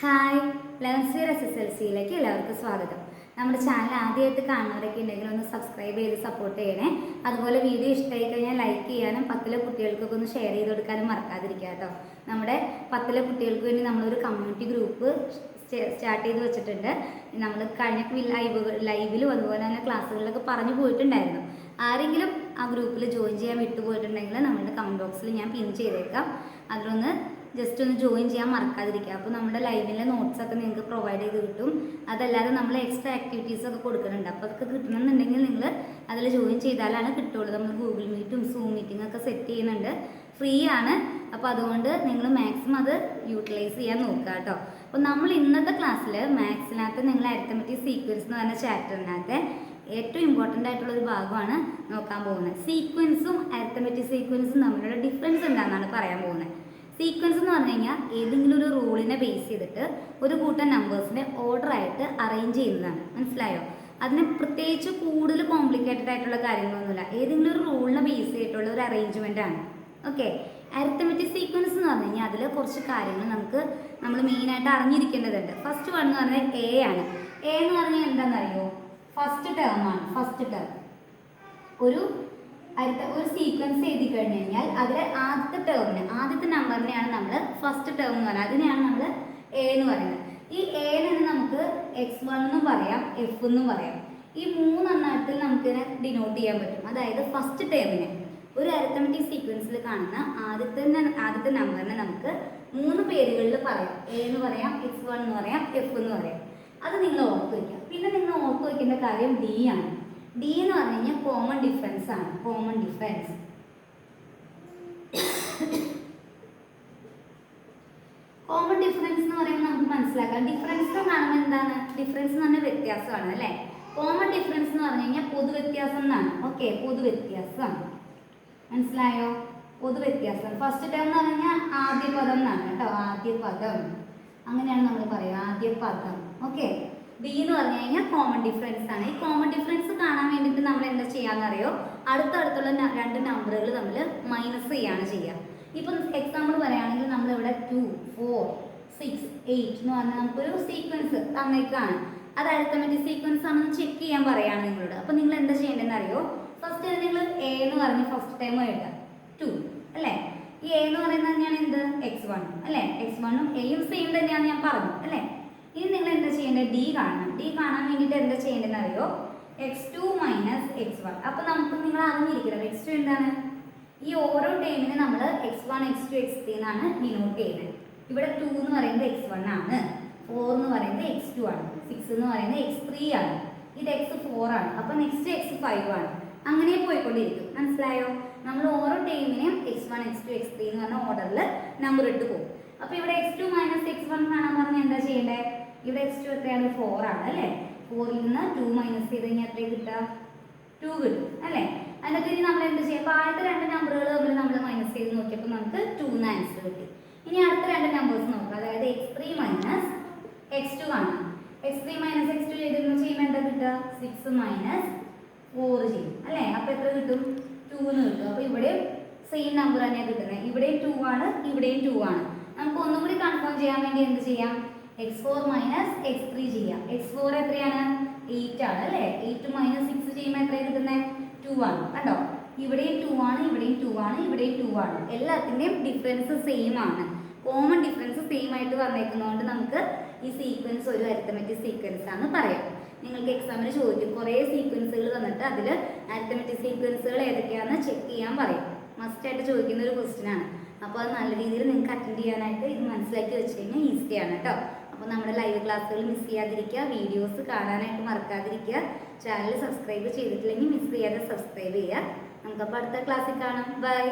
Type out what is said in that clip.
Hi ലെവൻസിയർ S S L സിയിലേക്ക് എല്ലാവർക്കും സ്വാഗതം. നമ്മുടെ ചാനൽ ആദ്യമായിട്ട് കാണുന്നവരൊക്കെ ഉണ്ടെങ്കിൽ ഒന്ന് സബ്സ്ക്രൈബ് ചെയ്ത് സപ്പോർട്ട് ചെയ്യണേ. അതുപോലെ വീഡിയോ ഇഷ്ടമായി കഴിഞ്ഞാൽ ലൈക്ക് ചെയ്യാനും പത്തിലെ കുട്ടികൾക്കൊക്കെ ഒന്ന് ഷെയർ ചെയ്ത് കൊടുക്കാനും മറക്കാതിരിക്കുക കേട്ടോ. നമ്മുടെ പത്തിലെ കുട്ടികൾക്ക് വേണ്ടി നമ്മളൊരു കമ്മ്യൂണിറ്റി ഗ്രൂപ്പ് സ്റ്റാർട്ട് ചെയ്ത് വെച്ചിട്ടുണ്ട്. നമ്മൾ കഴിഞ്ഞ ലൈവ് ലൈവിലും അതുപോലെ തന്നെ ക്ലാസ്സുകളിലൊക്കെ പറഞ്ഞു പോയിട്ടുണ്ടായിരുന്നു. ആരെങ്കിലും ആ ഗ്രൂപ്പിൽ ജോയിൻ ചെയ്യാൻ വിട്ടുപോയിട്ടുണ്ടെങ്കിൽ നമ്മളുടെ കമന്റ് ബോക്സിൽ ഞാൻ പിൻ ചെയ്തേക്കാം. അതിലൊന്ന് ജസ്റ്റ് ഒന്ന് ജോയിൻ ചെയ്യാൻ മറക്കാതിരിക്കുക. അപ്പോൾ നമ്മുടെ ലൈവിലെ നോട്ട്സ് ഒക്കെ നിങ്ങൾക്ക് പ്രൊവൈഡ് ചെയ്ത് കിട്ടും. അതല്ലാതെ നമ്മൾ എക്സ്ട്രാ ആക്ടിവിറ്റീസ് ഒക്കെ കൊടുക്കുന്നുണ്ട്. അപ്പോൾ അതൊക്കെ കിട്ടണമെന്നുണ്ടെങ്കിൽ നിങ്ങൾ അതിൽ ജോയിൻ ചെയ്താലാണ് കിട്ടുള്ളൂ. നമ്മൾ ഗൂഗിൾ മീറ്റും സൂം മീറ്റിംഗ് ഒക്കെ സെറ്റ് ചെയ്യുന്നുണ്ട്. ഫ്രീ ആണ്. അപ്പോൾ അതുകൊണ്ട് നിങ്ങൾ മാക്സിമം അത് യൂട്ടിലൈസ് ചെയ്യാൻ നോക്കുക കേട്ടോ. അപ്പോൾ നമ്മൾ ഇന്നത്തെ ക്ലാസ്സിൽ മാത്സിനകത്ത് നിങ്ങൾ അരിത്തമെറ്റിക് സീക്വൻസ് എന്ന് പറഞ്ഞ ചാപ്റ്ററിനകത്ത് ഏറ്റവും ഇമ്പോർട്ടന്റ് ആയിട്ടുള്ള ഒരു ഭാഗമാണ് നോക്കാൻ പോകുന്നത്. സീക്വൻസും അരിത്തമെറ്റിക് സീക്വൻസും തമ്മിലുള്ള ഡിഫറൻസ് എന്താണെന്നാണ് പറയാൻ പോകുന്നത്. സീക്വൻസ് എന്ന് പറഞ്ഞു കഴിഞ്ഞാൽ ഏതെങ്കിലും ഒരു റൂളിനെ ബേസ് ചെയ്തിട്ട് ഒരു കൂട്ടം നമ്പേഴ്സിനെ ഓർഡർ ആയിട്ട് അറേഞ്ച് ചെയ്യുന്നതാണ്. മനസ്സിലായോ? അതിന് പ്രത്യേകിച്ച് കൂടുതൽ കോംപ്ലിക്കേറ്റഡ് ആയിട്ടുള്ള കാര്യങ്ങളൊന്നുമില്ല. ഏതെങ്കിലും ഒരു റൂളിനെ ബേസ് ചെയ്തിട്ടുള്ള ഒരു അറേഞ്ച്മെന്റ് ആണ്. ഓക്കെ അരിത്തമെറ്റിക് സീക്വൻസ് എന്ന് പറഞ്ഞു കഴിഞ്ഞാൽ അതിൽ കുറച്ച് കാര്യങ്ങൾ നമുക്ക് നമ്മൾ മെയിനായിട്ട് അറിഞ്ഞിരിക്കേണ്ടതുണ്ട്. ഫസ്റ്റ് വൺ എന്ന് പറഞ്ഞാൽ എ ആണ്. എ എന്ന് പറഞ്ഞാൽ എന്താണെന്നറിയോ? ഫസ്റ്റ് ടേം ആണ്. ഫസ്റ്റ് ടേം ഒരു അടുത്ത ഒരു സീക്വൻസ് എഴുതി കഴിഞ്ഞ് കഴിഞ്ഞാൽ അതിലെ ആദ്യത്തെ ടേമിന് ആദ്യത്തെ നമ്പറിനെയാണ് നമ്മൾ ഫസ്റ്റ് ടേം എന്ന് പറയുന്നത്. അതിനെയാണ് നമ്മൾ എ എന്ന് പറയുന്നത്. ഈ എ തന്നെ നമുക്ക് എക്സ് വൺ എന്നും പറയാം എഫ് എന്നും പറയാം. ഈ മൂന്നെണ്ണത്തിൽ നമുക്കിതിനെ ഡിനോട്ട് ചെയ്യാൻ പറ്റും. അതായത് ഫസ്റ്റ് ടേമിന് ഒരു അരിത്തമെറ്റിക് സീക്വൻസിൽ കാണുന്ന ആദ്യത്തെ ആദ്യത്തെ നമ്പറിനെ നമുക്ക് മൂന്ന് പേരുകളിൽ പറയാം. എ എന്ന് പറയാം എക്സ് വൺ എന്ന് പറയാം എഫ് എന്ന് പറയാം. അത് നിങ്ങൾ ഓർത്ത് വയ്ക്കുക. പിന്നെ നിങ്ങൾ ഓർത്ത് വയ്ക്കേണ്ട കാര്യം ഡി ആണ്. ഡി എന്ന് പറഞ്ഞു കഴിഞ്ഞാൽ കോമൺ ഡിഫറൻസ് ആണ്. കോമൺ ഡിഫറൻസ് കോമൺ ഡിഫറൻസ് എന്ന് പറയുമ്പോൾ നമുക്ക് മനസ്സിലാക്കാം. ഡിഫറൻസ് കാണുമ്പോൾ എന്താണ്? ഡിഫറൻസ് എന്ന് പറഞ്ഞാൽ വ്യത്യാസമാണ് അല്ലേ? കോമൺ ഡിഫറൻസ് എന്ന് പറഞ്ഞു കഴിഞ്ഞാൽ പൊതുവ്യത്യാസം എന്നാണ്. ഓക്കെ പൊതുവ്യത്യാസം മനസ്സിലായോ? പൊതുവ്യത്യാസം ഫസ്റ്റ് ടേം എന്ന് പറഞ്ഞാൽ ആദ്യ പദം എന്നാണ് കേട്ടോ. ആദ്യ പദം. അങ്ങനെയാണ് നമ്മൾ പറയുക. ആദ്യ പദം. ഓക്കെ ബി എന്ന് പറഞ്ഞു കഴിഞ്ഞാൽ കോമൺ ഡിഫറൻസ് ആണ്. ഈ കോമൺ ഡിഫറൻസ് കാണാൻ ചെയ്യാന്നറിയോ അടുത്തടുത്തുള്ള രണ്ട് നമ്പറുകൾ നമ്മൾ മൈനസ് ചെയ്യാണ് ചെയ്യുക. ഇപ്പം എക്സാമ്പിൾ പറയുകയാണെങ്കിൽ നമ്മളിവിടെ ടു ഫോർ സിക്സ് എയ്റ്റ് എന്ന് പറഞ്ഞാൽ നമുക്കൊരു സീക്വൻസ് തന്നേക്കാണ് അത് അരിത്തമെറ്റിക് സീക്വൻസ് ആണെന്ന് ചെക്ക് ചെയ്യാൻ പറയുകയാണ് നിങ്ങളോട്. അപ്പം നിങ്ങൾ എന്താ ചെയ്യേണ്ടതെന്ന് അറിയോ? ഫസ്റ്റ് നിങ്ങൾ എ എന്ന് പറഞ്ഞ് ഫസ്റ്റ് ടൈം എഴുതുക. ടു അല്ലേ? ഈ എ എന്ന് പറയുന്നത് തന്നെയാണ് എന്ത്? എക്സ് വൺ അല്ലേ? എക്സ് വണ്ണും എയും സെയിം തന്നെയാണ് ഞാൻ പറഞ്ഞു അല്ലേ? ഇനി നിങ്ങൾ എന്താ ചെയ്യേണ്ടത്? ഡി കാണണം. ഡി കാണാൻ വേണ്ടിയിട്ട് എന്താ ചെയ്യേണ്ടതെന്ന് അറിയോ? X two minus X one അപ്പോൾ നമുക്ക് നിങ്ങൾ അറിഞ്ഞിരിക്കണം. എക്സ് ടു എന്താണ്? ഈ ഓരോ ടൈമിന് നമ്മൾ X one X two X three എന്നാണ് ഡിനോട്ട് ചെയ്യുന്നത്. ഇവിടെ ടു എന്ന് പറയുന്നത് എക്സ് വൺ ആണ്. ഫോർ എന്ന് പറയുന്നത് എക്സ് ടു ആണ്. സിക്സ് എന്ന് പറയുന്നത് എക്സ് ത്രീ ആണ്. ഇത് എക്സ് ഫോർ ആണ്. അപ്പോൾ നെക്സ്റ്റ് എക്സ് ഫൈവ് ആണ്. അങ്ങനെ പോയിക്കൊണ്ടിരിക്കും. മനസ്സിലായോ? നമ്മൾ ഓരോ ടൈമിനെയും X one X two X three എന്ന് പറഞ്ഞ ഓർഡറിൽ നമ്പർ ഇട്ട് പോകും. അപ്പോൾ ഇവിടെ X two minus X one കാണാൻ പറഞ്ഞാൽ എന്താ ചെയ്യേണ്ടത് ഇവിടെ എക്സ് ടു എത്രയാണ്? ഫോർ ആണ് അല്ലേ? ഫോറിൽ നിന്ന് ടു മൈനസ് ചെയ്ത് കഴിഞ്ഞാൽ എത്രയും കിട്ടുക? ടു കിട്ടും അല്ലേ? അതിനകത്ത് ഇനി നമ്മൾ എന്ത് ചെയ്യാം? അപ്പോൾ ആദ്യത്തെ രണ്ട് നമ്പറുകൾ തമ്മിൽ നമ്മൾ മൈനസ് ചെയ്ത് നോക്കിയപ്പോൾ നമുക്ക് ടു എന്ന് ആൻസർ കിട്ടി. ഇനി അടുത്ത രണ്ട് നമ്പേഴ്സ് നോക്കുക അതായത് X three minus X two ആണ്. X three minus X two ചെയ്ത് ചെയ്യുമ്പോൾ എന്താ കിട്ടുക? സിക്സ് മൈനസ് ഫോർ ചെയ്യും അല്ലേ? അപ്പോൾ എത്ര കിട്ടും? ടു എന്ന് കിട്ടും. അപ്പോൾ ഇവിടെ സെയിം നമ്പർ തന്നെയാണ് കിട്ടുന്നത് ഇവിടെയും ടു ആണ് ഇവിടെയും ടു ആണ്. നമുക്ക് ഒന്നും കൂടി കൺഫേം ചെയ്യാൻ വേണ്ടി എന്ത് ചെയ്യാം? X four minus X three ചെയ്യാം. എക്സ് ഫോർ എത്രയാണ്? എയ്റ്റ് ആണ് അല്ലേ? എയ്റ്റ് മൈനസ് സിക്സ് ചെയ്യുമ്പോൾ എത്രയാണ് കിട്ടുന്നത് ടു ആണ്. കണ്ടോ? ഇവിടെയും ടു ആണ് ഇവിടെയും ടു ആണ് ഇവിടെയും ടു ആണ്. എല്ലാത്തിന്റെയും ഡിഫറൻസ് സെയിം ആണ്. കോമൺ ഡിഫറൻസ് സെയിം ആയിട്ട് വന്നേക്കുന്നതുകൊണ്ട് നമുക്ക് ഈ സീക്വൻസ് ഒരു അരിത്തമെറ്റിക് സീക്വൻസ് ആണ് പറയാം. നിങ്ങൾക്ക് എക്സാമിന് ചോദിക്കും. കുറേ സീക്വൻസുകൾ തന്നിട്ട് അതിൽ അരിത്തമെറ്റിക് സീക്വൻസുകൾ ഏതൊക്കെയാണെന്ന് ചെക്ക് ചെയ്യാൻ പറയും. മസ്റ്റ് ആയിട്ട് ചോദിക്കുന്ന ഒരു ക്വസ്റ്റ്യൻ ആണ്. അപ്പോൾ അത് നല്ല രീതിയിൽ നിങ്ങൾക്ക് അറ്റൻഡ് ചെയ്യാനായിട്ട് ഇത് മനസ്സിലാക്കി വെച്ച് കഴിഞ്ഞാൽ ഈസിയാണ് കേട്ടോ. അപ്പോൾ നമ്മുടെ ലൈവ് ക്ലാസ്സുകൾ മിസ് ചെയ്യാതിരിക്കുക വീഡിയോസ് കാണാനായിട്ട് മറക്കാതിരിക്കുക ചാനൽ സബ്സ്ക്രൈബ് ചെയ്തിട്ടില്ലെങ്കിൽ മിസ് ചെയ്യാതെ സബ്സ്ക്രൈബ് ചെയ്യുക. നമുക്കപ്പോൾ അടുത്ത ക്ലാസ്സിൽ കാണാം. ബൈ